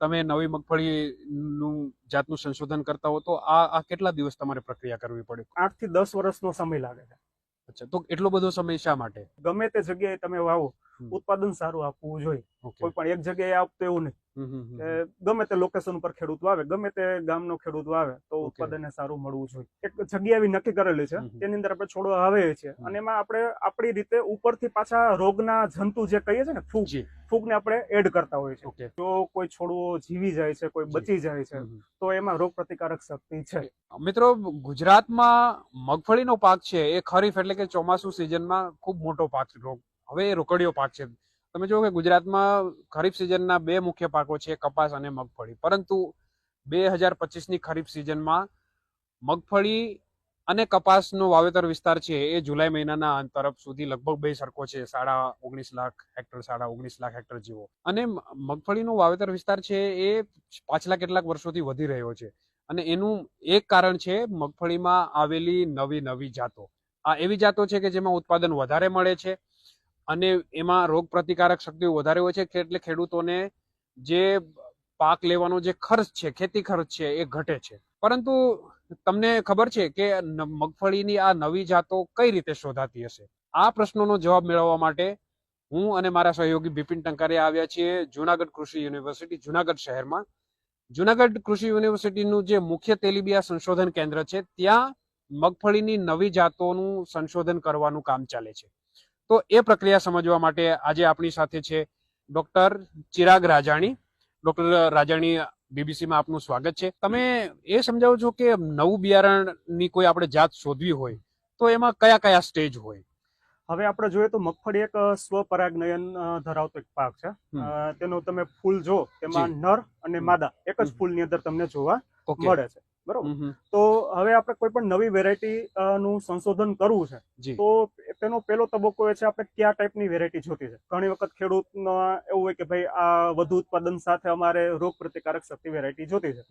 તમે નવી મગફળીનું જાતનું સંશોધન કરતા હો તો આ આ કેટલા દિવસ તમારે પ્રક્રિયા કરવી પડે આઠથી દસ વર્ષનો સમય લાગે છે અચ્છા તો એટલો બધો સમય શા માટે ગમે તે જગ્યાએ તમે વાવો. ઉત્પાદન સારું આપવું જોઈએ. કોઈ પણ એક જગ્યાએ આપતો એવું નહીં. ગમે તે લોકેશન ઉપર ખેડૂત વાવે ગમે તે ગામનો ખેડૂત વાવે તો ઉત્પાદન ઉત્પાદનને સારું મળવું જોઈએ. એક જગ્યા એવી નક્કી કરેલી છે. તેની અંદર આપણે છોડો આવે છે. અને એમાં આપણે આપણી રીતે ઉપરથી પાછા રોગના જંતુ જે કહીએ છીએ ને ફૂગ ફૂગને આપણે એડ કરતા હોઈએ છીએ. જો કોઈ છોડવો જીવી જાય છે કોઈ બચી જાય છે. તો એમાં રોગ પ્રતિકારક શક્તિ છે. મિત્રો ગુજરાતમાં મગફળીનો પાક છે એ ખરીફ એટલે કે ચોમાસુ સિઝનમાં ખૂબ મોટો પાક હવે એ રોકડીયો પાક છે. તમે જુઓ કે ગુજરાતમાં ખરીફ સિઝનના બે મુખ્ય પાકો છે, કપાસ અને મગફળી. પરંતુ બે હજાર પચીસની ખરીફ સિઝનમાં મગફળી અને કપાસનો વાવેતર વિસ્તાર છે એ જુલાઈ મહિનાના અંત તરફ સુધી લગભગ બે સરખો છે, સાડા ઓગણીસ લાખ હેક્ટર, સાડા ઓગણીસ લાખ હેક્ટર જેવો. અને મગફળીનો વાવેતર વિસ્તાર છે એ પાછલા કેટલાક વર્ષોથી વધી રહ્યો છે. અને એનું એક કારણ છે મગફળીમાં આવેલી નવી નવી જાતો. આ એવી જાતો છે કે જેમાં ઉત્પાદન વધારે મળે છે અને એમાં રોગ પ્રતિકારક શક્તિ વધારે હોય છે, એટલે ખેડૂતોને જે પાક લેવાનો જે ખર્ચ છે, ખેતી ખર્ચ છે, એ ઘટે છે. પરંતુ તમને ખબર છે કે મગફળીની આ નવી જાતો કઈ રીતે શોધાતી હશે? આ પ્રશ્નોનો જવાબ મેળવવા માટે હું અને મારા સહયોગી બિપિન ટંકારે આવ્યા છીએ જુનાગઢ કૃષિ યુનિવર્સિટી, જુનાગઢ શહેરમાં. જુનાગઢ કૃષિ યુનિવર્સિટીનું જે મુખ્ય તેલીબિયા સંશોધન કેન્દ્ર છે, ત્યાં મગફળીની નવી જાતોનું સંશોધન કરવાનું કામ ચાલે છે. તો એ પ્રક્રિયા સમજવા માટે આજે આપણી સાથે છે ડોક્ટર ચિરાગ રાજાણી. ડોક્ટર રાજાણી બીબીસીમાં આપનું સ્વાગત છે. તમે એ સમજાવો છો કે નવું બિયારણની કોઈ આપણે જાત શોધવી હોય તો એમાં કયા કયા સ્ટેજ હોય? હવે આપણે જોઈએ તો મગફળી એક સ્વપરાગનયન ધરાવતો એક પાક છે. તેનો તમે ફૂલ જો તેમાં નર અને માદા એક જ. ફૂલની અંદર તમને જોવા મળે છે. બરોબર. તો હવે આપણે કોઈ પણ નવી વેરાયટી નું સંશોધન કરવું છે તો તેનો પહેલો તબક્કો એ છે આપણે કયા ટાઈપની વેરાયટી જોતી છે? ઘણી વખત ખેડૂતનો એવું હોય કે ભાઈ આ વધુ ઉત્પાદન સાથે અમારે રોગ પ્રતિકારક શક્તિ વેરાયટી જોતી છે.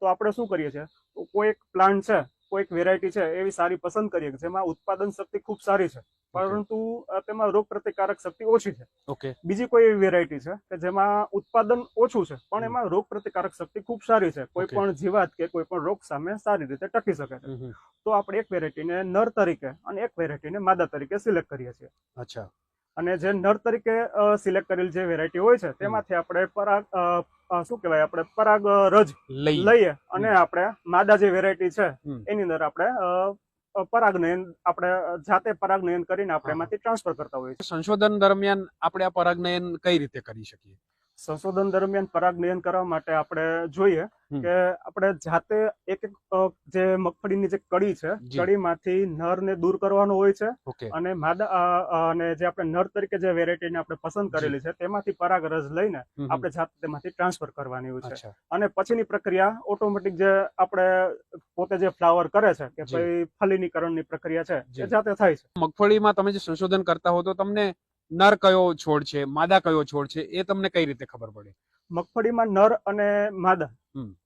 તો આપણે શું કરીએ છીએ? તો કોઈ એક પ્લાન્ટ છે કોઈ એક વેરાયટી છે એવી સારી પસંદ કરીએ કે જેમાં ઉત્પાદન શક્તિ ખૂબ સારી છે. પરંતુ તેમાં રોગ પ્રતિકારક શક્તિ ઓછી છે. ઓકે. બીજી કોઈ એવી વેરાયટી છે કે જેમાં ઉત્પાદન ઓછું છે પણ એમાં રોગ પ્રતિકારક શક્તિ ખૂબ સારી છે. કોઈ પણ જીવાત કે કોઈ પણ રોગ સામે સારી રીતે ટકી શકે છે. તો આપણે એક વેરાયટીને નર તરીકે અને એક વેરાયટીને માદા તરીકે સિલેક્ટ કરીએ છીએ. અચ્છા. અને જે નર તરીકે સિલેક્ટ કરેલ જે વેરાયટી હોય છે તેમાંથી આપણે પરાગ શું કહેવાય આપણે પરાગ રજ લઈ લઈએ અને આપણે માદા જે વેરાયટી છે એની અંદર આપણે અ, નયન આપણે જાતે પરાગ નયન કરીને આપણે એમાંથી ટ્રાન્સફર કરતા હોઈએ સંશોધન દરમિયાન આપણે આ પરાગનયન કઈ રીતે કરી શકીએ? સંશોધન દરમિયાન પરાગ નિયન કરવા માટે આપણે જોઈએ કે આપણે જાતે એક એક જે મગફળીની જે કડી છે કડીમાંથી નરને દૂર કરવાનો હોય છે અને માદા અને જે આપણે નર તરીકે જે વેરાયટીને આપણે પસંદ કરેલી છે તેમાંથી પરાગ રસ લઈને. આપણે જાતે તેમાંથી ટ્રાન્સફર કરવાની હોય છે. અને પછીની પ્રક્રિયા ઓટોમેટિક જે આપણે પોતે જે ફ્લાવર કરે છે કે ભાઈ ફલીનીકરણની પ્રક્રિયા છે એ જાતે થાય છે. મગફળીમાં તમે જે સંશોધન કરતા હો તો તમને નર કયો છોડ છે માદા કયો છોડ છે એ તમને કઈ રીતે ખબર પડે? મગફળીમાં નર અને માદા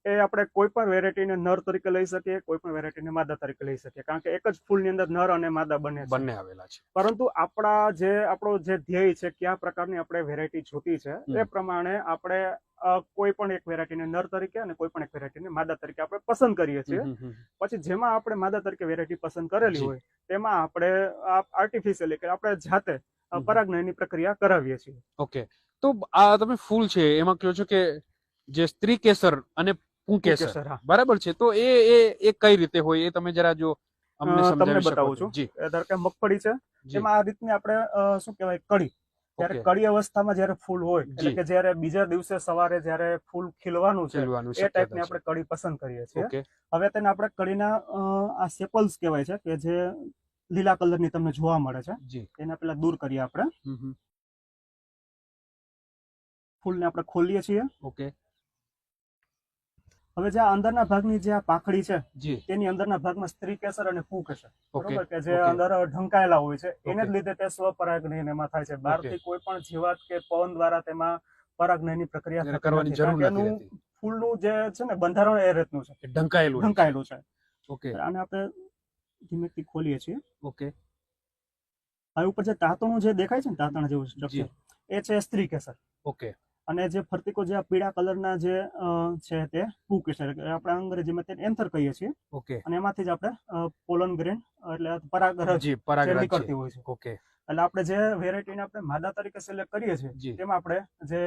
એ આપણે કોઈ પણ વેરાયટીને નર તરીકે લઈ શકીએ કોઈ પણ વેરાયટીને માદા તરીકે લઈ શકીએ કારણ કે એક જ ફૂલની અંદર નર અને માદા બને બંને આવેલા છે. પરંતુ આપણા જે આપણો જે ધ્યેય છે કયા પ્રકારની આપણે વેરાયટી જોતી છે. એ પ્રમાણે આપણે કોઈ પણ એક વેરાયટીને નર તરીકે અને કોઈ પણ એક વેરાયટીને માદા તરીકે આપણે પસંદ કરીએ છીએ. પછી જેમાં આપણે માદા તરીકે વેરાયટી પસંદ કરેલી હોય તેમાં આપણે આર્ટિફિશિયલી કે આપણે જાતે અ, પ્રક્રિયા કરાવીએ છીએ. ઓકે. તો આ તમે ફૂલ છે એમાં કહો છો કે જે સ્ત્રી કેસર અને પુંકેસર. બરાબર છે? તો એ એ એ કઈ રીતે હોય એ તમે જરા જો અમને સમજાવી બતાવું છું. જી. ધારો કે મગફળી છે એમાં આ રીતની આપણે શું કહેવાય કડી ત્યારે કડી અવસ્થામાં જયારે ફૂલ હોય એટલે કે જયારે બીજા દિવસે સવારે જયારે ફૂલ ખીલવાનું છે એ ટાઈપની આપણે કડી પસંદ કરીએ છીએ. હવે તેને આપણે કડીના આ સેપલ્સ કહેવાય છે કે જે લીલા કલરની તમને જોવા મળે છે. એને પેલા દૂર કરીએ આપણે. ફૂલને આપણે ખોલીએ છીએ. ઓકે. હવે જે આ અંદરના ભાગની જે આ પાખડી છે તેની અંદરના ભાગમાં સ્ત્રી કેસર અને કુકેસર કેસર. બરોબર કે જે અંદર ઢંકાયેલા હોય છે એને જ લીધે તે સ્વપરાગનયન એમાં થાય છે. બહારથી કોઈ પણ જીવાત કે પવન દ્વારા તેમાં પરાગનયનની પ્રક્રિયા કરવાની જરૂર નથી એનું ફૂલનું જે છે ને બંધારણ એ રીતનું છે. ઢંકાયેલું ઢંકાયેલું છે. ઓકે. અને આપણે ધીમેથી ખોલીએ છીએ. ઓકે. આ ઉપર જે તાંતણું જે દેખાય છે ને તાતણ જેવું સ્ટ્રક્ચર એ છે સ્ત્રી કેસર. ઓકે. અને જે ફરતીકો જે પીળા કલરના જે છે તે પુકેસર આપણે અંગ્રેજીમાં તેને એન્થર કહીએ છીએ. ઓકે. અને એમાંથી જ આપણે પોલન ગ્રેન એટલે પરાગરજ પરાગરાજ નીકળતી હોય છે. ઓકે. એટલે આપણે જે વેરાયટીને આપણે માદા તરીકે સિલેક્ટ કરીએ છીએ તેમાં આપણે જે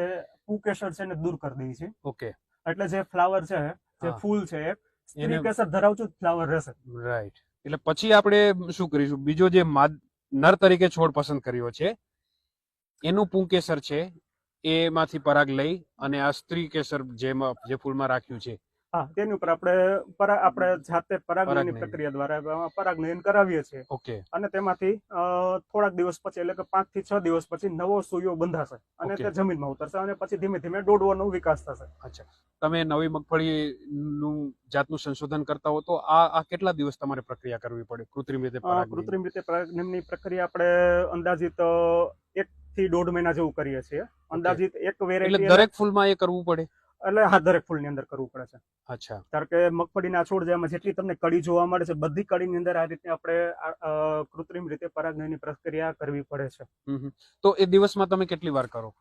પુકેસર છે એને દૂર કરી દઈએ છીએ. ઓકે. એટલે જે ફ્લાવર છે જે ફૂલ છે એ સ્ત્રી કેસર ધરાવતું ફ્લાવર રહેશે. રાઈટ એટલે પછી આપણે શું કરીશું? બીજો જે નર તરીકે છોડ પસંદ કર્યો છે એનું પુંકેસર છે એમાંથી પરાગ લઈ અને આ સ્ત્રી કેસર જેમાં જે ફૂલમાં રાખ્યું છે. હા તેની ઉપર આપણે આપણે જાતે પરાગનયન. પ્રક્રિયા દ્વારા પરાગનયન કરાવીએ છીએ. ઓકે. અને તેમાંથી થોડાક દિવસ પછી એટલે કે પાંચથી છ દિવસ પછી નવો સૂયો બંધાશે અને તે જમીનમાં ઉતરશે અને પછી ધીમે ધીમે દોડવાનો વિકાસ થશે. અચ્છા. તમે નવી મગફળીનું જાતનું સંશોધન કરતા હો તો આ આ કેટલા દિવસ તમારે પ્રક્રિયા કરવી પડે કૃત્રિમ રીતે કૃત્રિમ રીતે પરાગનયનની પ્રક્રિયા આપણે અંદાજિત એક થી દોઢ મહિના જેવું કરીએ છીએ. અંદાજિત એક એટલે વેરાયટી દરેક ફૂલમાં એ કરવું પડે? એટલે હા દરેક ફૂલની અંદર કરવું પડે છે. અચ્છા. કારણ કે મગફળીના છોડ જેમાં જેટલી તમને કડી જોવા મળે છે બધી કડીની અંદર આ રીતે આપણે કૃત્રિમ રીતે પરાગનયનની પ્રક્રિયા કરવી પડે છે. તો એ દિવસમાં તમે કેટલી વાર કરો?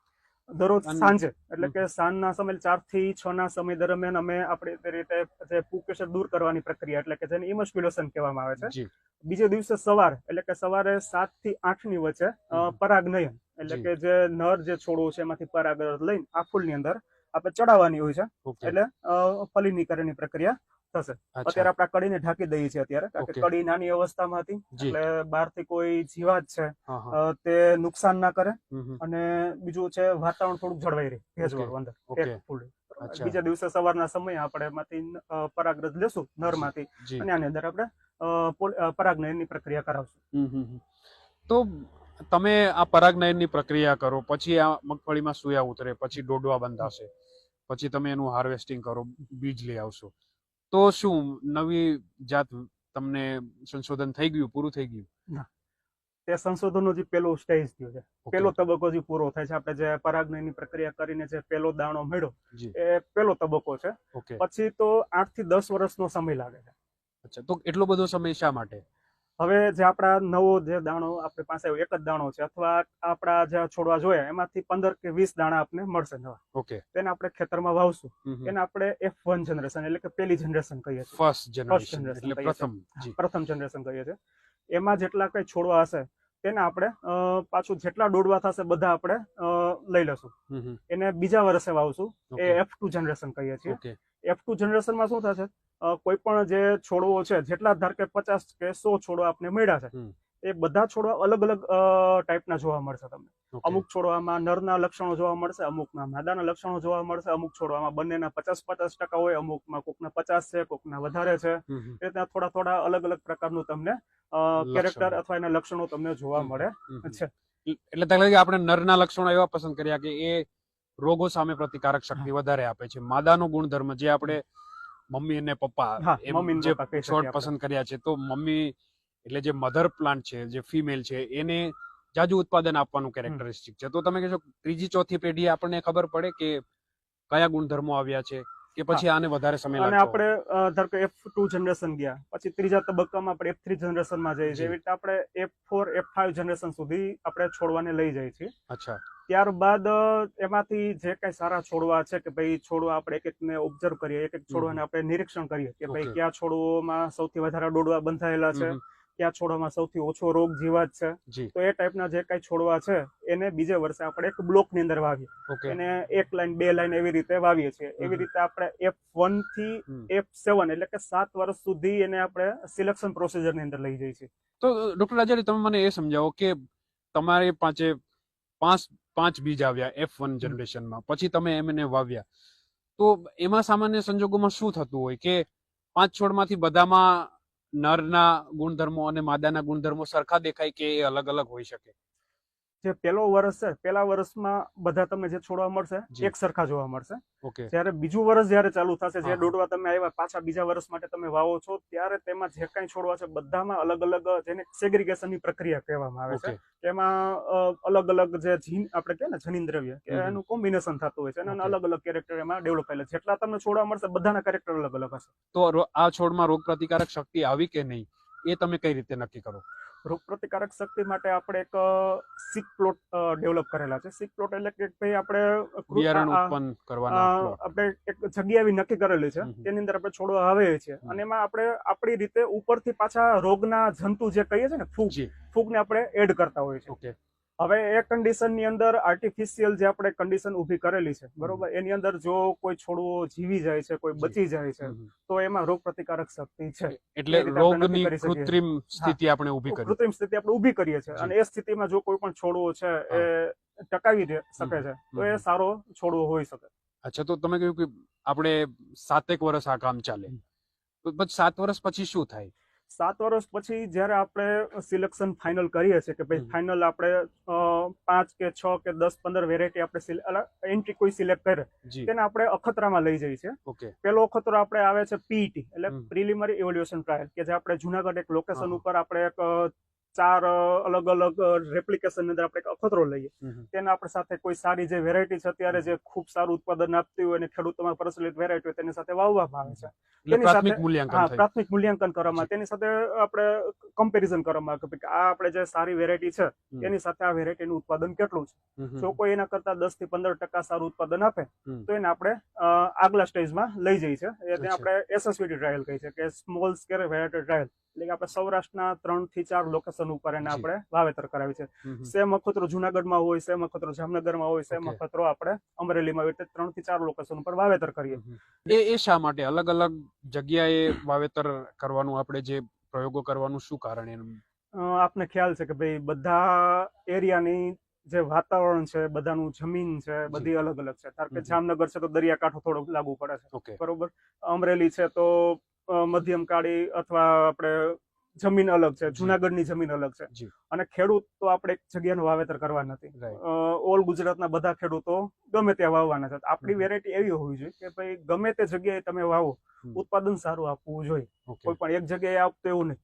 દરરોજ સાંજે. એટલે કે સાંજના સમય ચારથી છ ના સમય દરમિયાન અમે આપણે રીતે જે પુકેશર દૂર કરવાની પ્રક્રિયા એટલે કે જેને ઇમસ્ક્યુલેશન કહેવામાં આવે છે. બીજે દિવસે સવાર એટલે કે સવારે સાતથી આઠની વચ્ચે પરાગ. પરાગનયન એટલે કે જે નર જે છોડો છે એમાંથી પરાગ લઈને આ ફૂલની અંદર આપણે ચડાવવાની હોય છે. એટલે ફલિનીકરણની પ્રક્રિયા થશે. અત્યારે આપણે કડીને ઢાંકી દઈએ છીએ અત્યારે કારણ કે કડી નાની અવસ્થામાં હતી એટલે બહારથી કોઈ જીવાત છે તે નુકસાન ના કરે. અને બીજું છે વાતાવરણ થોડુંક જળવાઈ રહે ભેજવાળું અંદર. બીજા દિવસે સવારના સમયે આપણે એમાંથી પરાગરજ લેશું નરમાંથી. અને આની અંદર આપણે પરાગનયનની પ્રક્રિયા કરાવશું. તો તમે આ પરાગનયનની પ્રક્રિયા કરો પછી આ મગફળીમાં સુયા ઉતરે પછી ડોડવા બંધાશે. પછી તમે એનું હાર્વેસ્ટિંગ કરો બીજ લઈ આવશો. તો શું નવી જાત તમને સંશોધન થઈ ગયું પૂરું થઈ ગયું? તે સંશોધનનો જે પેલો સ્ટેજ થયો છે. પેલો તબક્કો જે પૂરો થાય છે આપણે જે પરાગનયની પ્રક્રિયા કરીને જે પેલો દાણો મળ્યો એ પેલો તબક્કો છે. પછી તો આઠથી દસ વર્ષનો સમય લાગે છે. અચ્છા તો એટલો બધો સમય શા માટે? હવે જે આપણા નવો જે દાણો આપણી પાસે એક જ દાણો છે અથવા આપણા જે છોડવા જોયા એમાંથી પંદર કે વીસ દાણા આપણને મળશે નવા. ઓકે. તેને આપણે ખેતરમાં વાવશું. એને આપણે એફ વન જનરેશન એટલે કે પેલી જનરેશન કહીએ છીએ. ફર્સ્ટ જનરેશન પ્રથમ જનરેશન કહીએ છીએ. એમાં જેટલા કઈ છોડવા હશે તેને આપણે પાછું જેટલા દોડવા થશે બધા આપણે લઈ લેશું. એને બીજા વર્ષે વાવશું. એ એફ ટુ જનરેશન કહીએ છીએ. એફ ટુ જનરેશનમાં શું થશે? કોઈ પણ જે છોડવો છે જેટલા ધાર કે પચાસ કે સો છોડવા આપણે મળ્યા છે. એ બધા છોડવા અલગ અલગ ટાઈપના જોવા મળશે તમને. અમુક છોડવામાં નરના લક્ષણો જોવા મળશે અમુકમાં માદાના લક્ષણો જોવા મળશે અમુક છોડવામાં બંનેના પચાસ પચાસ ટકા હોય અમુકમાં કોકના પચાસ છે કોકના વધારે છે. એ રીતના થોડા થોડા અલગ અલગ પ્રકારનું તમને કેરેક્ટર અથવા એના લક્ષણો તમને જોવા મળે. છે એટલે તમે આપણે નરના લક્ષણો એવા પસંદ કર્યા કે એ રોગો સામે પ્રતિકારક શક્તિ વધારે આપે છે. માદાનો ગુણધર્મ જે આપણે મમ્મી અને પપ્પા જે છોડ પસંદ કર્યા છે તો મમ્મી એટલે જે મધર પ્લાન્ટ છે જે ફિમેલ છે એને જાજુ ઉત્પાદન આપવાનું કેરેક્ટરિસ્ટિક છે. તો તમે કહેશો ત્રીજી ચોથી પેઢી આપણને ખબર પડે કે કયા ગુણધર્મો આવ્યા છે કે પછી આને વધારે સમય અને આપણે ધારો કે એફ ટુ જનરેશન ગયા પછી ત્રીજા તબક્કામાં આપણે એફ થ્રી જનરેશનમાં જઈએ જી. છીએ એવી રીતે આપણે F four F five generation સુધી આપણે છોડવાને લઈ જઈએ છીએ. અચ્છા. ત્યારબાદ એમાંથી જે કઈ સારા છોડવા છે કે ભાઈ છોડવા આપણે એક એકને ઓબ્ઝર્વ કરીએ એક એક છોડવાને આપણે નિરીક્ષણ કરીએ કે ભાઈ કયા છોડવામાં સૌથી વધારે ડોડવા બંધાયેલા છે. કયા છોડવામાં સૌથી ઓછો રોગ જીવાત છે તો એ ટાઈપના જે કઈ છોડવા છે એને બીજે વર્ષે આપણે એક બ્લોકની અંદર વાવીએ. એને એક લાઈન બે લાઈન એવી રીતે વાવીએ છીએ. એવી રીતે આપણે એફ વનથી એફ સેવન એટલે કે સાત વર્ષ સુધી એને આપણે સિલેક્શન પ્રોસિજરની અંદર લઈ જઈએ છીએ. તો ડોક્ટર રાજારી તમે મને એ સમજાવો કે તમારી પાસે પાંચ પાંચ બીજ આવ્યા એફ વન જનરેશનમાં પછી તમે એમને વાવ્યા. તો એમાં સામાન્ય સંજોગોમાં શું થતું હોય કે પાંચ છોડમાંથી બધામાં નરના ગુણધર્મો અને માદાના ગુણધર્મો સરખા દેખાય કે એ અલગ અલગ હોઈ શકે? જે પેલો વર્ષ છે પેલા વર્ષમાં બધા તમને જે છોડવા મળશે. એક સરખા જોવા મળશે. જયારે બીજું વર્ષ જ્યારે ચાલુ થશે જે દોડવા તમે આવ્યા પાછા બીજા વર્ષ માટે તમે વાવો છો ત્યારે તેમાં જે કાંઈ છોડવા છે બધામાં અલગ અલગ જેને સેગ્રીગેશનની ની પ્રક્રિયા કહેવામાં આવે છે. તેમાં એમાં અલગ અલગ જે જીન આપણે કહે ને જનીન દ્રવ્ય કે હમ હમ. એનું કોમ્બિનેશન થતું હોય છે અને અલગ અલગ કેરેક્ટર એમાં ડેવલપ થયેલા છે. જેટલા તમને છોડવા મળશે બધાના કેરેક્ટર અલગ અલગ હશે. તો આ છોડમાં રોગ પ્રતિકારક શક્તિ આવી કે નહીં? એ તમે કઈ રીતે નક્કી કરો? રોગ પ્રતિકારક શક્તિ માટે આપણે એક સિક પ્લોટ ડેવલપ કરેલા છે. સિક પ્લોટ એટલે કે ભાઈ આપણે બિયારણ ઉત્પન્ન કરવાના આપણે એક જગ્યા એવી નક્કી કરેલી છે. તેની અંદર આપણે છોડવા આવે છે. અને એમાં આપણે આપણી રીતે ઉપરથી પાછા રોગના જંતુ જે કહીએ છીએ ને ફૂગ ફૂગને આપણે એડ કરતા હોઈએ છીએ. ઓકે. હવે એ કન્ડિશનની અંદર આર્ટિફિશિયલ જે આપણે કન્ડિશન ઊભી કરેલી છે બરોબર? એની અંદર જો કોઈ છોડવો જીવી જાય છે કોઈ બચી જાય છે. તો એમાં રોગ પ્રતિકારક શક્તિ છે. એટલે રોગની કૃત્રિમ સ્થિતિ આપણે ઊભી કરી કૃત્રિમ સ્થિતિ આપણે ઊભી કરીએ છીએ. અને એ સ્થિતિમાં જો કોઈ પણ છોડવો છે એ ટકાવી શકે છે તો એ સારો છોડવો હોઈ શકે. અચ્છા તો તમે કહ્યું કે આપણે સાતેક વર્ષ આ કામ ચાલે. તો પછી સાત વર્ષ પછી શું થાય? સાત વર્ષ પછી જ્યારે આપણે સિલેક્શન ફાઇનલ કરીએ છીએ કે ભાઈ ફાઇનલ આપણે પાંચ કે છ કે દસ પંદર વેરાયટી આપણે એન્ટ્રી કોઈ સિલેક્ટ કરે તેને આપણે અખતરામાં લઈ જઈએ છીએ. પેલો અખતરો આપણે આવે છે પીઈટી એટલે પ્રિલિમરી ઇવોલ્યુશન ટ્રાયલ કે જે આપણે જુનાગઢ એક લોકેશન ઉપર આપણે એક ચાર અલગ અલગ રેપ્લિકેશન અંદર આપણે એક અખતરો લઈએ. તેના આપણે સાથે કોઈ સારી જે વેરાયટી છે અત્યારે જે ખૂબ સારું ઉત્પાદન આપતી હોય અને ખેડૂતોમાં પ્રચલિત વેરાયટી હોય તેની સાથે વાવવામાં આવે છે. તેની સાથે- મૂલ્યાંકન હા પ્રાથમિક મૂલ્યાંકન કરવામાં તેની સાથે આપણે કમ્પેરિઝન કરવામાં આવે કે આ આપણે જે સારી વેરાયટી છે તેની એની સાથે આ વેરાયટીનું ઉત્પાદન કેટલું છે. જો કોઈ એના કરતા દસથી પંદર ટકા સારું ઉત્પાદન આપે તો એને આપણે આગલા સ્ટેજમાં લઈ જઈએ છીએ. એટલે આપણે એસએસવીટી ટ્રાયલ કહી છે કે સ્મોલ સ્કેલ વેરાયટી ટ્રાયલ એટલે કે આપણે સૌરાષ્ટ્રના ત્રણથી ચાર લોકેશન ઉપર એને આપણે વાવેતર કરાવી છે. સેમ અખતરો જુનાગઢમાં હોય સેમ અખતરો જામનગરમાં હોય સેમ. અખતરો આપણે અમરેલીમાં એટલે ત્રણથી ચાર લોકેશન ઉપર વાવેતર કરીએ. એ એ શા માટે? અલગ અલગ જગ્યાએ વાવેતર કરવાનું આપણે જે પ્રયોગો કરવાનું શું કારણ એનું? આપને ખ્યાલ છે કે ભાઈ બધા એરિયાની જે વાતાવરણ છે બધાનું જમીન છે બધી અલગ અલગ છે. ધારો કે જામનગર છે તો દરિયાકાંઠો થોડો લાગુ પડે છે. બરોબર? અમરેલી છે તો મધ્યમ કાળી અથવા આપણે જમીન અલગ છે જુનાગઢની જમીન અલગ છે. અને ખેડૂત તો આપણે એક જગ્યાનું વાવેતર કરવા નથી. ઓલ ગુજરાતના બધા ખેડૂતો ગમે ત્યાં વાવવાના છે. આપણી વેરાયટી એવી હોવી જોઈએ કે ભાઈ ગમે તે જગ્યાએ તમે વાવો ઉત્પાદન સારું આપવું જોઈએ. કોઈ પણ એક જગ્યાએ આપતું એવું નહીં.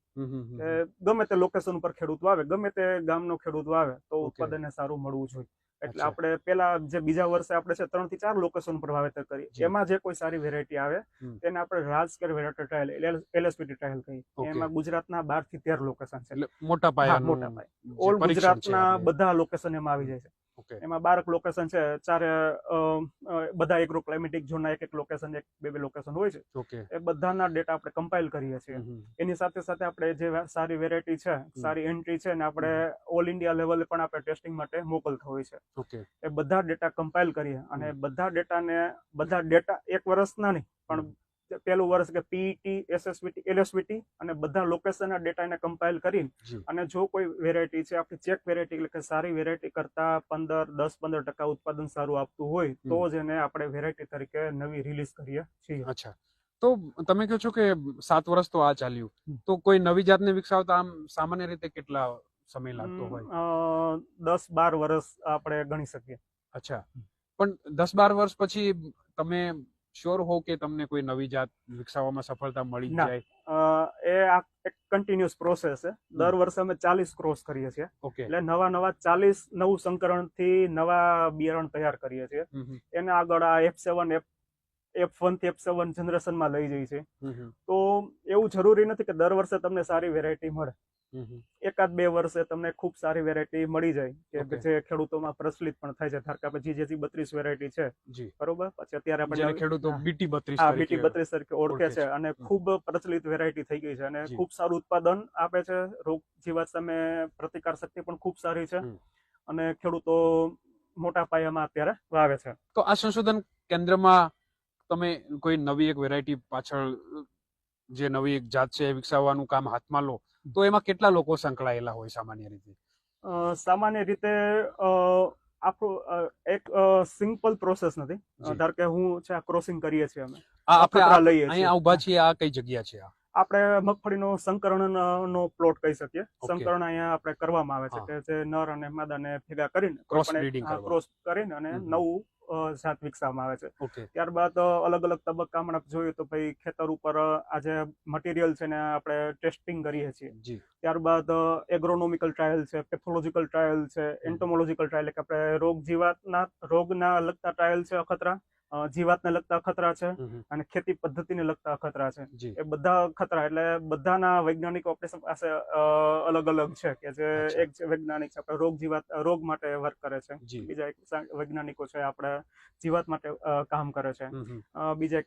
ગમે તે લોકેશન ઉપર ખેડૂત વાવે ગમે તે ગામનો ખેડૂત વાવે તો. ઉત્પાદનને સારું મળવું જોઈએ. એટલે આપણે પેલા જે બીજા વર્ષે આપણે છે ત્રણથી ચાર લોકેશન ઉપર વાવેતર. કરીએ. એમાં જે કોઈ સારી વેરાયટી આવે તેને આપણે રાજકર વેરાયટી ટ્રાયલ એલએસપીટી ટ્રાયલ કહીએ. એમાં ગુજરાતના બારથી તેર લોકેશન છે. એટલે મોટા હા, મોટા પાયે. ઓલ ગુજરાતના બધા લોકેશન એમાં આવી જાય છે. એમાં બારક લોકેશન છે ચારે બધા એગ્રો ક્લાઇમેટિક ઝોનના એક એક લોકેશન એક બે બે લોકેશન હોય છે. એ બધાના ડેટા આપણે કમ્પાઇલ કરીએ છીએ. એની સાથે સાથે આપણે જે સારી વેરાયટી છે સારી એન્ટ્રી છે ને આપણે ઓલ ઇન્ડિયા લેવલે પણ આપણે ટેસ્ટિંગ માટે મોકલતા હોય છે એ બધા ડેટા કમ્પાઇલ કરીએ અને બધા ડેટાને બધા ડેટા એક વર્ષના નહીં પણ પહેલું વર્ષ કે પીઈટી એસએસવીટી એલએસવીટી અને બધા લોકેશનના ડેટા એને કમ્પાઇલ કરી અને જો કોઈ વેરાયટી છે આપણે ચેક વેરાયટી એટલે કે સારી વેરાયટી કરતા પંદર દસ પંદર ટકા ઉત્પાદન સારું આપતું હોય તો જ એને આપણે વેરાયટી તરીકે નવી રિલીઝ કરીએ છીએ. અચ્છા. તો તમે કહો છો કે સાત વર્ષ તો આ ચાલ્યું. તો કોઈ નવી જાતને વિકસાવતા આમ સામાન્ય રીતે કેટલા સમય લાગતો હોય? દસ બાર વર્ષ આપણે ગણી શકીએ. અચ્છા. પણ દસ બાર વર્ષ પછી તમે શ્યોર હો કે તમને કોઈ નવી જાત વિકસાવવામાં સફળતા મળી જાય? એ આ એક કન્ટિન્યુઅસ પ્રોસેસ છે. દર વર્ષે અમે ચાલીસ ક્રોસ કરીએ છીએ. એટલે નવા નવા ચાલીસ નવું સંકરણથી નવા બિયારણ તૈયાર કરીએ છીએ. એને આગળ આ એફ સેવન એફ એફ વનથી એફ સેવન જનરેશનમાં લઈ જઈ છે. તો એવું જરૂરી નથી કે દર વર્ષે તમને સારી વેરાયટી મળે. એકાદ બે વર્ષે તમને ખૂબ સારી વેરાયટી મળી જાય કે જે ખેડૂતોમાં પ્રચલિત પણ થાય છે ધારો કે આપણે જીજેસી બત્રીસ વેરાયટી છે. જી. બરોબર? પછી અત્યારે આપણે ખેડૂતો બીટી બત્રીસ હા બીટી બત્રીસ તરીકે ઓળખે છે. અને ખૂબ પ્રચલિત વેરાયટી થઈ ગઈ છે અને જી. ખૂબ સારું ઉત્પાદન આપે છે. રોગ જીવાત સામે પ્રતિકાર શક્તિ પણ ખૂબ સારી છે અને ખેડૂતો મોટા પાયામાં અત્યારે વાવે છે. તો આ સંશોધન કેન્દ્રમાં તમે કોઈ નવી એક વેરાયટી પાછળ જે નવી એક જાત છે એ વિકસાવવાનું કામ હાથમાં લો તો એમાં કેટલા લોકો સંકળાયેલા હોય સામાન્ય રીતે? સામાન્ય રીતે આપણું એક સિમ્પલ પ્રોસેસ નથી. ધારો કે હું છે ક્રોસિંગ કરીએ છીએ અમે. આપણે આ- લઈએ અહીંયા ઊભા છીએ આ કઈ જગ્યા છે આ? આપણે મગફળીનો સંકરણ નો પ્લોટ કહી શકીએ. સંકરણ અહીંયા આપણે કરવામાં આવે છે કે જે નર અને માદાને ભેગા કરીને ક્રોસ કરીને અને. નવું જાત વિકસાવવામાં આવે છે. ત્યારબાદ અલગ અલગ તબક્કામાં આપણે જોયું તો ભાઈ ખેતર ઉપર આજે આ જે મટીરિયલ છે ને આપણે ટેસ્ટિંગ કરીએ છીએ. ત્યારબાદ એગ્રોનોમિકલ ટ્રાયલ છે પેથોલોજીકલ ટ્રાયલ છે એન્ટોમોલોજીકલ ટ્રાયલ એટલે કે આપણે રોગ જીવાતના રોગના લગતા ટ્રાયલ છે અખતરા. જીવાતને લગતા ખતરા છે. અને ખેતી પદ્ધતિને લગતા ખતરા છે. એ બધા ખતરા એટલે બધાના વૈજ્ઞાનિકો આપણી પાસે અલગ અલગ છે કે જે એક વૈજ્ઞાનિક છે આપણે રોગ જીવાત રોગ માટે વર્ક કરે છે. બીજા એક વૈજ્ઞાનિકો છે આપણે જીવાત માટે કામ કરે છે. બીજા એક